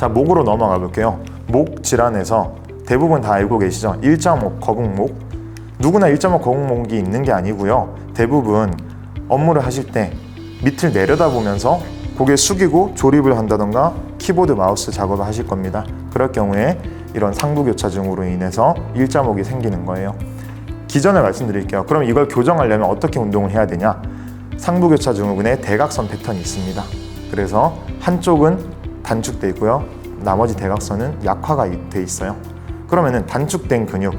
자, 목으로 넘어가 볼게요. 목 질환에서 대부분 다 알고 계시죠? 1.5 거북목. 누구나 1.5 거북목이 있는 게 아니고요. 대부분 업무를 하실 때 밑을 내려다보면서 고개 숙이고 조립을 한다던가 키보드 마우스 작업을 하실 겁니다. 그럴 경우에 이런 상부교차증으로 인해서 1.5이 생기는 거예요. 기전을 말씀드릴게요. 그럼 이걸 교정하려면 어떻게 운동을 해야 되냐? 상부교차 증후군의 대각선 패턴이 있습니다. 그래서 한쪽은 단축돼 있고요. 나머지 대각선은 약화가 돼 있어요. 그러면은 단축된 근육,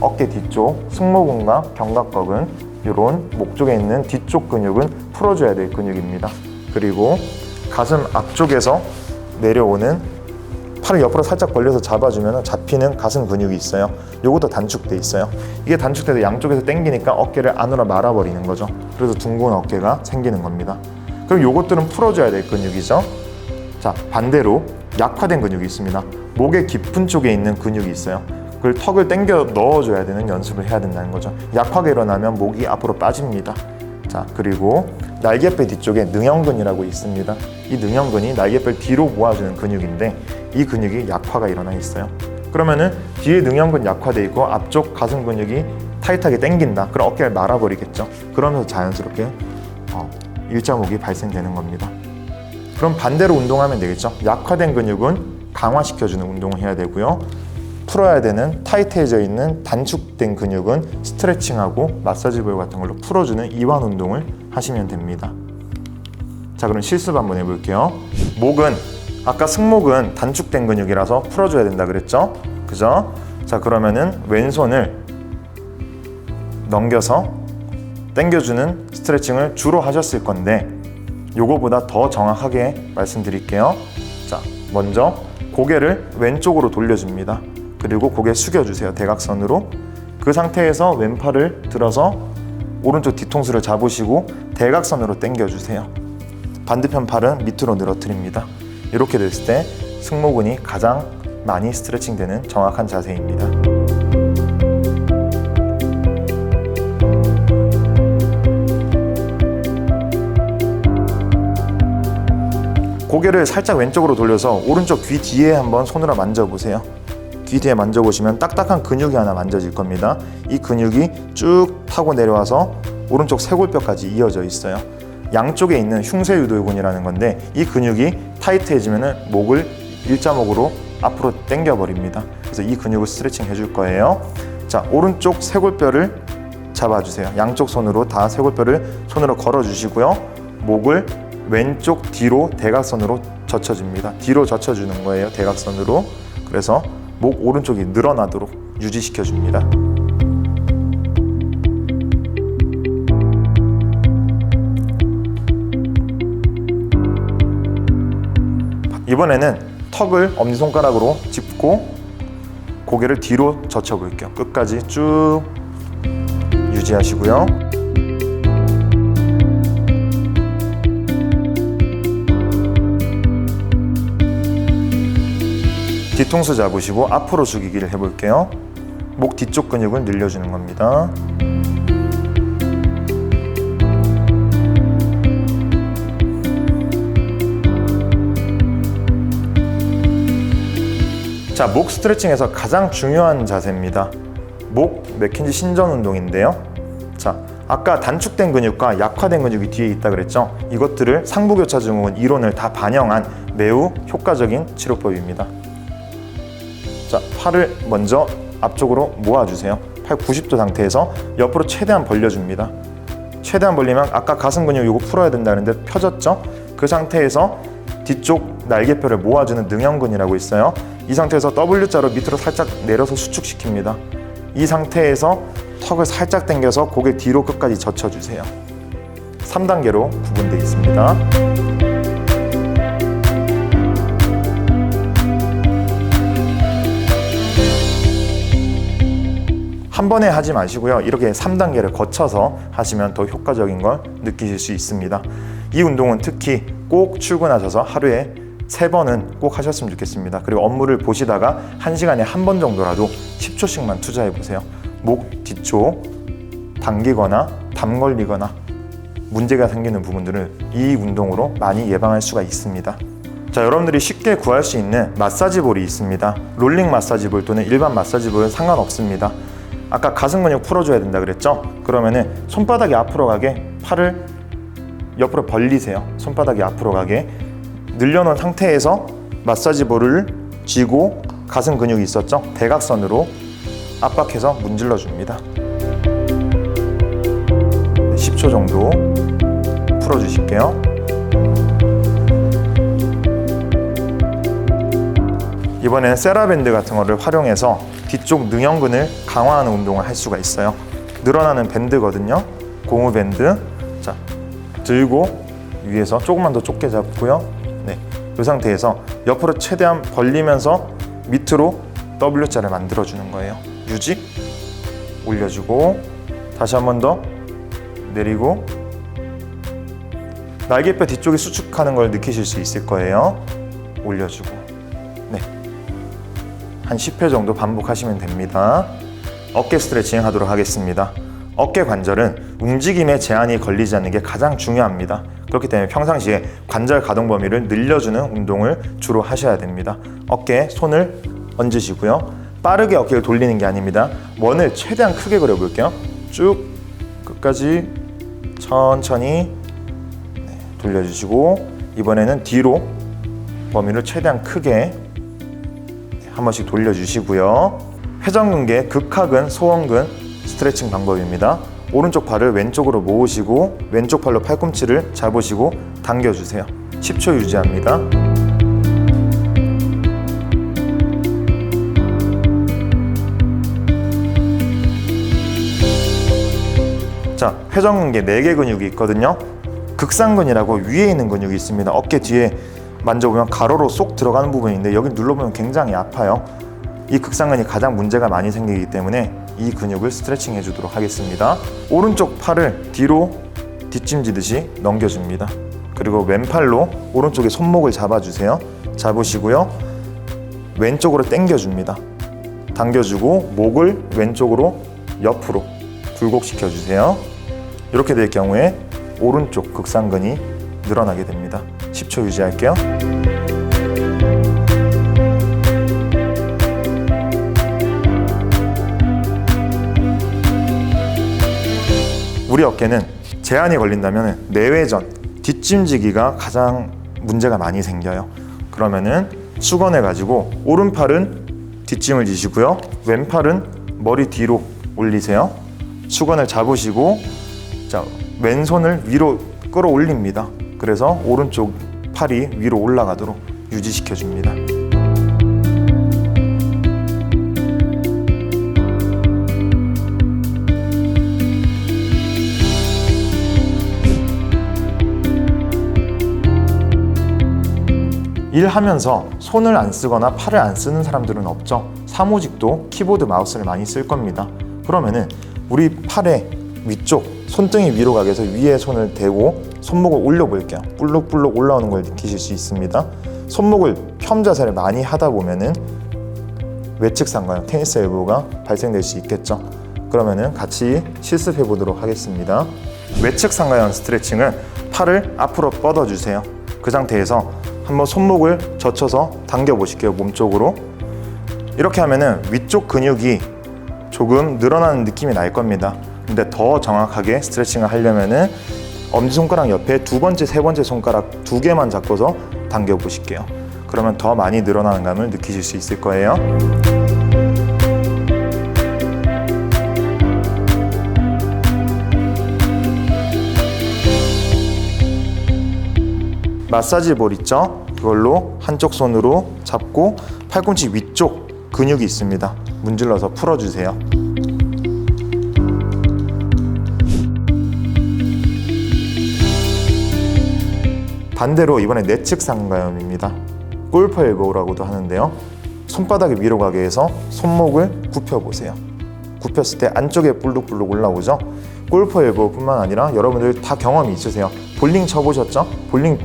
어깨 뒤쪽, 승모근과 견갑각은 이런 목 쪽에 있는 뒤쪽 근육은 풀어줘야 될 근육입니다. 그리고 가슴 앞쪽에서 내려오는 팔을 옆으로 살짝 벌려서 잡아주면 잡히는 가슴 근육이 있어요. 요것도 단축돼 있어요. 이게 단축돼서 양쪽에서 당기니까 어깨를 안으로 말아버리는 거죠. 그래서 둥근 어깨가 생기는 겁니다. 그럼 요것들은 풀어줘야 될 근육이죠. 자 반대로 약화된 근육이 있습니다. 목의 깊은 쪽에 있는 근육이 있어요. 그걸 턱을 당겨 넣어줘야 되는 연습을 해야 된다는 거죠. 약하게 일어나면 목이 앞으로 빠집니다. 자 그리고 날개뼈 뒤쪽에 능형근이라고 있습니다. 이 능형근이 날개뼈 뒤로 모아주는 근육인데 이 근육이 약화가 일어나 있어요. 그러면은 뒤에 능형근 약화돼 있고 앞쪽 가슴 근육이 타이트하게 당긴다. 그럼 어깨를 말아버리겠죠. 그러면서 자연스럽게 어, 일자목이 발생되는 겁니다. 그럼 반대로 운동하면 되겠죠. 약화된 근육은 강화시켜주는 운동을 해야 되고요. 풀어야 되는 타이트해져 있는 단축된 근육은 스트레칭하고 마사지 볼 같은 걸로 풀어주는 이완 운동을 하시면 됩니다. 자, 그럼 실습 한번 해볼게요. 목은 아까 승목은 단축된 근육이라서 풀어줘야 된다 그랬죠? 그죠? 자, 그러면은 왼손을 넘겨서 당겨주는 스트레칭을 주로 하셨을 건데 요거보다 더 정확하게 말씀드릴게요. 자, 먼저 고개를 왼쪽으로 돌려줍니다. 그리고 고개 숙여주세요. 대각선으로. 그 상태에서 왼팔을 들어서 오른쪽 뒤통수를 잡으시고 대각선으로 당겨주세요. 반대편 팔은 밑으로 늘어뜨립니다. 이렇게 됐을 때 승모근이 가장 많이 스트레칭 되는 정확한 자세입니다. 고개를 살짝 왼쪽으로 돌려서 오른쪽 귀 뒤에 한번 손으로 만져보세요. 귀 뒤에 만져보시면 딱딱한 근육이 하나 만져질 겁니다. 이 근육이 쭉 타고 내려와서 오른쪽 쇄골뼈까지 이어져 있어요. 양쪽에 있는 흉쇄유돌근이라는 건데 이 근육이 타이트해지면 목을 일자목으로 앞으로 당겨 버립니다. 그래서 이 근육을 스트레칭 해줄 거예요. 자, 오른쪽 쇄골뼈를 잡아주세요. 양쪽 손으로 다 쇄골뼈를 손으로 걸어주시고요. 목을 왼쪽 뒤로 대각선으로 젖혀줍니다. 뒤로 젖혀주는 거예요. 대각선으로. 그래서 목 오른쪽이 늘어나도록 유지시켜 줍니다. 이번에는 턱을 엄지손가락으로 짚고 고개를 뒤로 젖혀 볼게요. 끝까지 쭉 유지하시고요. 뒤통수 잡으시고 앞으로 숙이기를 해볼게요. 목 뒤쪽 근육을 늘려주는 겁니다. 자, 목 스트레칭에서 가장 중요한 자세입니다. 목 맥킨지 신전 운동인데요. 자, 아까 단축된 근육과 약화된 근육이 뒤에 있다 그랬죠? 이것들을 상부교차 증후군 이론을 다 반영한 매우 효과적인 치료법입니다. 자, 팔을 먼저 앞쪽으로 모아주세요. 팔 90도 상태에서 옆으로 최대한 벌려줍니다. 최대한 벌리면 아까 가슴 근육 이거 풀어야 된다는데 펴졌죠? 그 상태에서 뒤쪽 날개뼈를 모아주는 능형근이라고 있어요. 이 상태에서 W자로 밑으로 살짝 내려서 수축시킵니다. 이 상태에서 턱을 살짝 당겨서 고개 뒤로 끝까지 젖혀주세요. 3단계로 구분되어 있습니다. 한 번에 하지 마시고요. 이렇게 3단계를 거쳐서 하시면 더 효과적인 걸 느끼실 수 있습니다. 이 운동은 특히 꼭 출근하셔서 하루에 세 번은 꼭 하셨으면 좋겠습니다. 그리고 업무를 보시다가 한 시간에 한 번 정도라도 10초씩만 투자해 보세요. 목 뒤쪽 당기거나 담 걸리거나 문제가 생기는 부분들을 이 운동으로 많이 예방할 수가 있습니다. 자, 여러분들이 쉽게 구할 수 있는 마사지 볼이 있습니다. 롤링 마사지 볼 또는 일반 마사지 볼은 상관없습니다. 아까 가슴 근육 풀어줘야 된다 그랬죠? 그러면은 손바닥이 앞으로 가게 팔을 옆으로 벌리세요. 손바닥이 앞으로 가게 늘려놓은 상태에서 마사지 볼을 쥐고 가슴 근육이 있었죠? 대각선으로 압박해서 문질러 줍니다. 10초 정도 풀어주실게요. 이번에는 세라밴드 같은 거를 활용해서 뒤쪽 능형근을 강화하는 운동을 할 수가 있어요. 늘어나는 밴드거든요. 고무 밴드. 자, 들고 위에서 조금만 더 좁게 잡고요. 네, 이 상태에서 옆으로 최대한 벌리면서 밑으로 W자를 만들어 주는 거예요. 유지, 올려주고 다시 한 번 더 내리고 날개뼈 뒤쪽이 수축하는 걸 느끼실 수 있을 거예요. 올려주고 네, 한 10회 정도 반복하시면 됩니다. 어깨 스트레칭 하도록 하겠습니다. 어깨 관절은 움직임에 제한이 걸리지 않는 게 가장 중요합니다. 그렇기 때문에 평상시에 관절 가동 범위를 늘려주는 운동을 주로 하셔야 됩니다. 어깨에 손을 얹으시고요. 빠르게 어깨를 돌리는 게 아닙니다. 원을 최대한 크게 그려볼게요. 쭉 끝까지 천천히 네, 돌려주시고 이번에는 뒤로 범위를 최대한 크게 한 번씩 돌려주시고요. 회전근개, 극하근, 소원근 스트레칭 방법입니다. 오른쪽 팔을 왼쪽으로 모으시고 왼쪽 팔로 팔꿈치를 잡으시고 당겨주세요. 10초 유지합니다. 자, 회전근개 4개 근육이 있거든요. 극상근이라고 위에 있는 근육이 있습니다. 어깨 뒤에 만져보면 가로로 쏙 들어가는 부분인데 여기 눌러보면 굉장히 아파요. 이 극상근이 가장 문제가 많이 생기기 때문에 이 근육을 스트레칭 해주도록 하겠습니다. 오른쪽 팔을 뒤로 뒷짐지듯이 넘겨줍니다. 그리고 왼팔로 오른쪽에 손목을 잡아주세요. 잡으시고요. 왼쪽으로 당겨줍니다. 당겨주고 목을 왼쪽으로 옆으로 굴곡시켜 주세요. 이렇게 될 경우에 오른쪽 극상근이 늘어나게 됩니다. 10초 유지할게요. 우리 어깨는 제한이 걸린다면 내외전, 뒷짐지기가 가장 문제가 많이 생겨요. 그러면은 수건해 가지고 오른팔은 뒷짐을 지시고요. 왼팔은 머리 뒤로 올리세요. 수건을 잡으시고 자, 왼손을 위로 끌어올립니다. 그래서 오른쪽 팔이 위로 올라가도록 유지시켜 줍니다. 일하면서 손을 안 쓰거나 팔을 안 쓰는 사람들은 없죠. 사무직도 키보드 마우스를 많이 쓸 겁니다. 그러면은 우리 팔의 위쪽 손등이 위로 가게 해서 위에 손을 대고 손목을 올려 볼게요. 불룩불룩 올라오는 걸 느끼실 수 있습니다. 손목을 펴 자세를 많이 하다 보면은 외측 상가요 테니스 엘보가 발생될 수 있겠죠. 그러면은 같이 실습해 보도록 하겠습니다. 외측 상가형 스트레칭은 팔을 앞으로 뻗어 주세요. 그 상태에서 한번 손목을 젖혀서 당겨 보실게요. 몸쪽으로. 이렇게 하면은 위쪽 근육이 조금 늘어나는 느낌이 날 겁니다. 근데 더 정확하게 스트레칭을 하려면은 엄지손가락 옆에 두 번째, 세 번째 손가락 두 개만 잡고서 당겨 보실게요. 그러면 더 많이 늘어나는 감을 느끼실 수 있을 거예요. 마사지 볼 있죠? 그걸로 한쪽 손으로 잡고 팔꿈치 위쪽 근육이 있습니다. 문질러서 풀어주세요. 반대로 이번에 내측 상가염입니다. 골프 엘보우라고도 하는데요. 손바닥이 위로 가게 해서 손목을 굽혀 보세요. 굽혔을 때 안쪽에 불룩불룩 올라오죠. 골프 엘보우뿐만 아니라 여러분들 다 경험이 있으세요. 볼링 쳐보셨죠? 볼링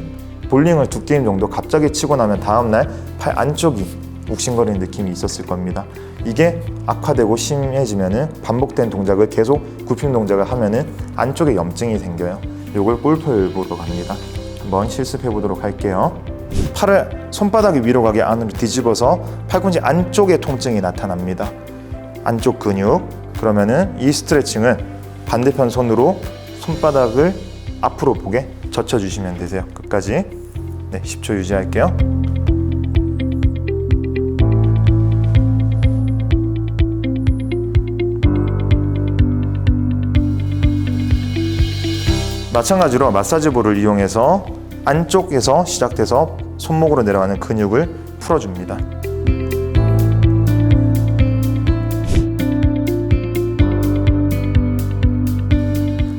볼링을 두 게임 정도 갑자기 치고 나면 다음날 팔 안쪽이 욱신거리는 느낌이 있었을 겁니다. 이게 악화되고 심해지면은 반복된 동작을 계속 굽힘 동작을 하면은 안쪽에 염증이 생겨요. 이걸 골프 엘보로 갑니다. 한번 실습해 보도록 할게요. 팔을 손바닥이 위로 가게 안으로 뒤집어서 팔꿈치 안쪽에 통증이 나타납니다. 안쪽 근육. 그러면은 이 스트레칭은 반대편 손으로 손바닥을 앞으로 보게 젖혀 주시면 되세요. 끝까지. 네, 10초 유지할게요. 마찬가지로 마사지볼을 이용해서 안쪽에서 시작돼서 손목으로 내려가는 근육을 풀어줍니다.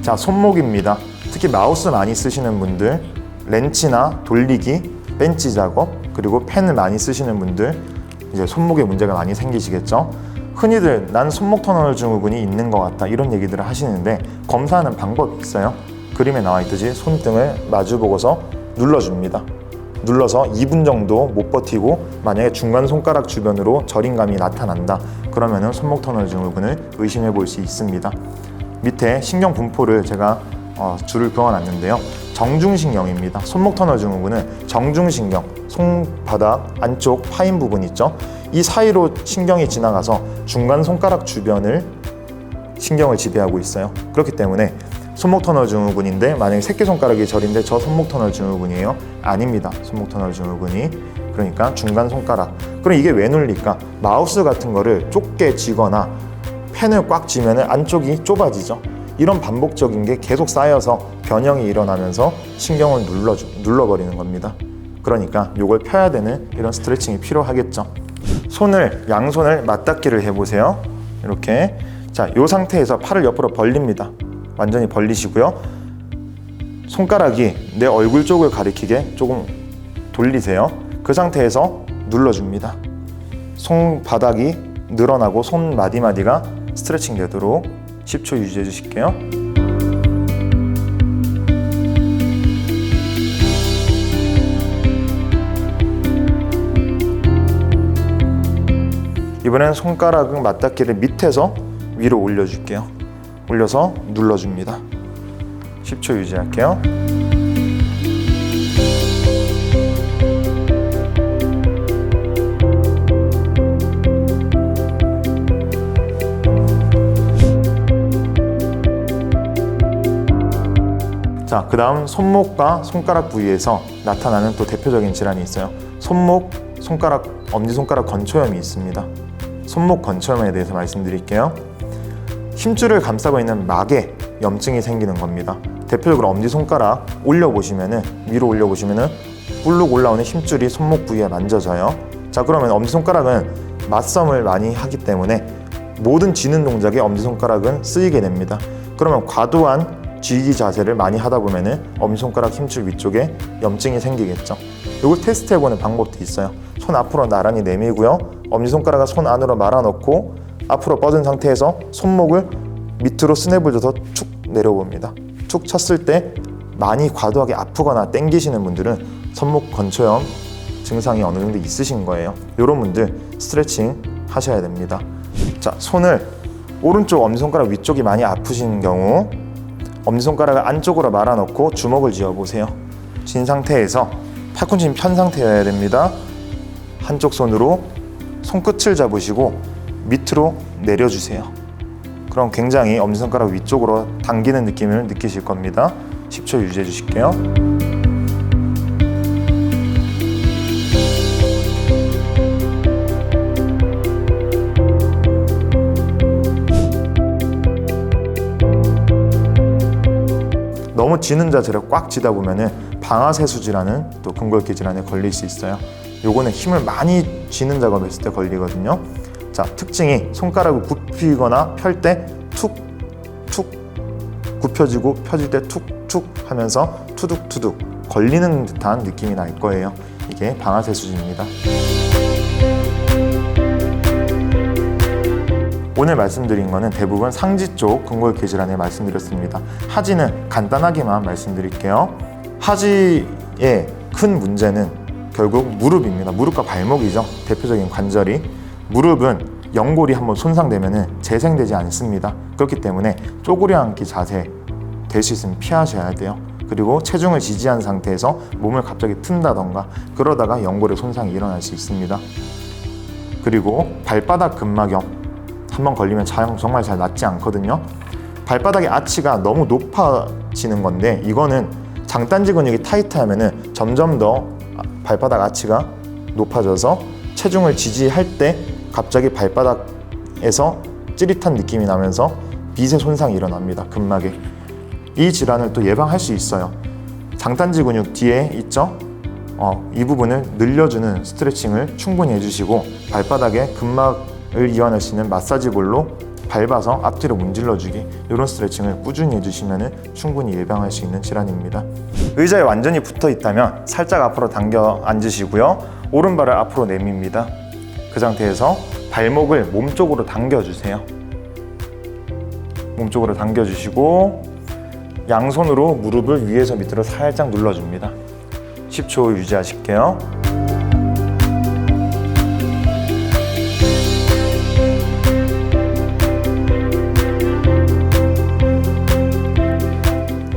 자, 손목입니다. 특히 마우스 많이 쓰시는 분들, 렌치나 돌리기, 벤치 작업, 그리고 펜을 많이 쓰시는 분들, 이제 손목에 문제가 많이 생기시겠죠? 흔히들 난 손목 터널 증후군이 있는 것 같다 이런 얘기들을 하시는데 검사하는 방법이 있어요. 그림에 나와 있듯이 손등을 마주 보고서 눌러줍니다. 눌러서 2분 정도 못 버티고 만약에 중간 손가락 주변으로 저림감이 나타난다 그러면은 손목 터널 증후군을 의심해 볼 수 있습니다. 밑에 신경 분포를 제가 어, 줄을 그어놨는데요. 정중신경입니다. 손목 터널 증후군은 정중신경, 손바닥 안쪽 파인 부분 있죠. 이 사이로 신경이 지나가서 중간 손가락 주변을 신경을 지배하고 있어요. 그렇기 때문에 손목 터널 증후군인데 만약에 새끼 손가락이 저린데 저 손목 터널 증후군이에요? 아닙니다. 손목 터널 증후군이 그러니까 중간 손가락. 그럼 이게 왜 눌릴까? 마우스 같은 거를 좁게 쥐거나 펜을 꽉 쥐면 안쪽이 좁아지죠. 이런 반복적인 게 계속 쌓여서 변형이 일어나면서 신경을 눌러 눌러버리는 겁니다. 그러니까 이걸 펴야 되는 이런 스트레칭이 필요하겠죠. 손을 양손을 맞닿기를 해보세요. 이렇게 자, 이 상태에서 팔을 옆으로 벌립니다. 완전히 벌리시고요. 손가락이 내 얼굴 쪽을 가리키게 조금 돌리세요. 그 상태에서 눌러줍니다. 손바닥이 늘어나고 손 마디마디가 스트레칭 되도록 10초 유지해 주실게요. 이번엔 손가락 맞닿기를 밑에서 위로 올려줄게요. 올려서 눌러줍니다. 10초 유지할게요. 자, 그 다음 손목과 손가락 부위에서 나타나는 또 대표적인 질환이 있어요. 손목, 손가락, 엄지손가락 건초염이 있습니다. 손목 건초염에 대해서 말씀드릴게요. 힘줄을 감싸고 있는 막에 염증이 생기는 겁니다. 대표적으로 엄지손가락 올려보시면은, 위로 올려보시면은, 불룩 올라오는 힘줄이 손목 부위에 만져져요. 자, 그러면 엄지손가락은 맞섬을 많이 하기 때문에 모든 쥐는 동작에 엄지손가락은 쓰이게 됩니다. 그러면 과도한 쥐기 자세를 많이 하다 보면은 엄지손가락 힘줄 위쪽에 염증이 생기겠죠. 이걸 테스트해보는 방법도 있어요. 손 앞으로 나란히 내밀고요. 엄지손가락을 손 안으로 말아넣고 앞으로 뻗은 상태에서 손목을 밑으로 스냅을 줘서 축 내려봅니다. 축 쳤을 때 많이 과도하게 아프거나 땡기시는 분들은 손목 건초염 증상이 어느 정도 있으신 거예요. 이런 분들 스트레칭 하셔야 됩니다. 자, 손을 오른쪽 엄지손가락 위쪽이 많이 아프신 경우 엄지손가락을 안쪽으로 말아놓고 주먹을 쥐어 보세요. 진 상태에서 팔꿈치는 편 상태여야 됩니다. 한쪽 손으로 손끝을 잡으시고 밑으로 내려주세요. 그럼 굉장히 엄지손가락 위쪽으로 당기는 느낌을 느끼실 겁니다. 10초 유지해 주실게요. 너무 쥐는 자세로 꽉 쥐다 보면은 방아쇠수질환은 또 근골기 질환에 걸릴 수 있어요. 요거는 힘을 많이 쥐는 작업했을 때 걸리거든요. 자, 특징이 손가락을 굽히거나 펼 때 툭, 툭 굽혀지고 펴질 때 툭 툭 하면서 투둑투둑 걸리는 듯한 느낌이 날 거예요. 이게 방아쇠수질입니다. 오늘 말씀드린 거는 대부분 상지 쪽 근골기 질환에 말씀드렸습니다. 하지는 간단하게만 말씀드릴게요. 하지의 큰 문제는 결국 무릎입니다. 무릎과 발목이죠. 대표적인 관절이. 무릎은 연골이 한번 손상되면 재생되지 않습니다. 그렇기 때문에 쪼그려 앉기 자세 될 수 있으면 피하셔야 돼요. 그 그리고 체중을 지지한 상태에서 몸을 갑자기 튼다던가 그러다가 연골의 손상이 일어날 수 있습니다. 그리고 발바닥 근막염 한번 걸리면 자- 정말 잘 낫지 않거든요. 발바닥의 아치가 너무 높아지는 건데 이거는 장단지 근육이 타이트하면은 점점 더 발바닥 아치가 높아져서 체중을 지지할 때 갑자기 발바닥에서 찌릿한 느낌이 나면서 미세 손상이 일어납니다. 근막에 이 질환을 또 예방할 수 있어요. 장단지 근육 뒤에 있죠? 어, 이 부분을 늘려주는 스트레칭을 충분히 해주시고 발바닥에 근막을 이완할 수 있는 마사지 볼로 밟아서 앞뒤로 문질러주기 이런 스트레칭을 꾸준히 해주시면 충분히 예방할 수 있는 질환입니다. 의자에 완전히 붙어 있다면 살짝 앞으로 당겨 앉으시고요. 오른발을 앞으로 내밉니다. 그 상태에서 발목을 몸쪽으로 당겨주세요. 몸쪽으로 당겨주시고 양손으로 무릎을 위에서 밑으로 살짝 눌러줍니다. 10초 유지하실게요.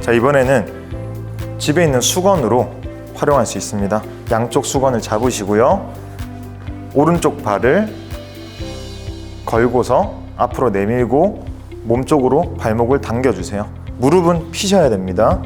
자, 이번에는 집에 있는 수건으로 활용할 수 있습니다. 양쪽 수건을 잡으시고요. 오른쪽 발을 걸고서 앞으로 내밀고 몸 쪽으로 발목을 당겨주세요. 무릎은 피셔야 됩니다.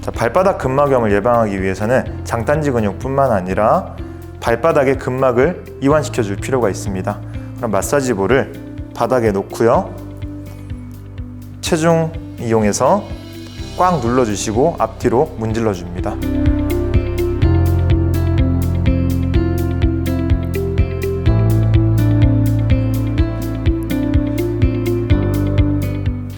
자, 발바닥 근막염을 예방하기 위해서는 장단지 근육뿐만 아니라 발바닥의 근막을 이완시켜 줄 필요가 있습니다. 그럼 마사지 볼을 바닥에 놓고요. 체중 이용해서 꽉 눌러 주시고 앞뒤로 문질러 줍니다.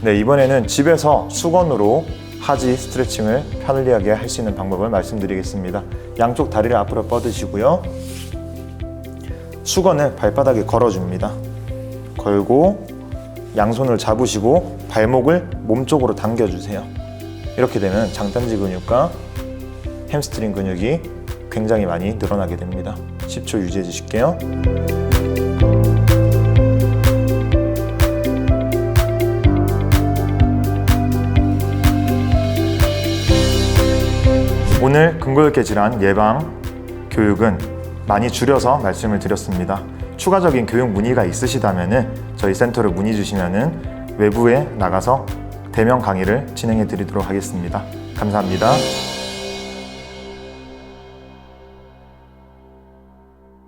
네, 이번에는 집에서 수건으로 하지 스트레칭을 편리하게 할 수 있는 방법을 말씀드리겠습니다. 양쪽 다리를 앞으로 뻗으시고요. 수건을 발바닥에 걸어줍니다. 걸고 양손을 잡으시고 발목을 몸쪽으로 당겨주세요. 이렇게 되면 장단지 근육과 햄스트링 근육이 굉장히 많이 늘어나게 됩니다. 10초 유지해 주실게요. 오늘 근골격 질환 예방 교육은 많이 줄여서 말씀을 드렸습니다. 추가적인 교육 문의가 있으시다면 저희 센터를 문의 주시면 외부에 나가서 대면 강의를 진행해 드리도록 하겠습니다. 감사합니다.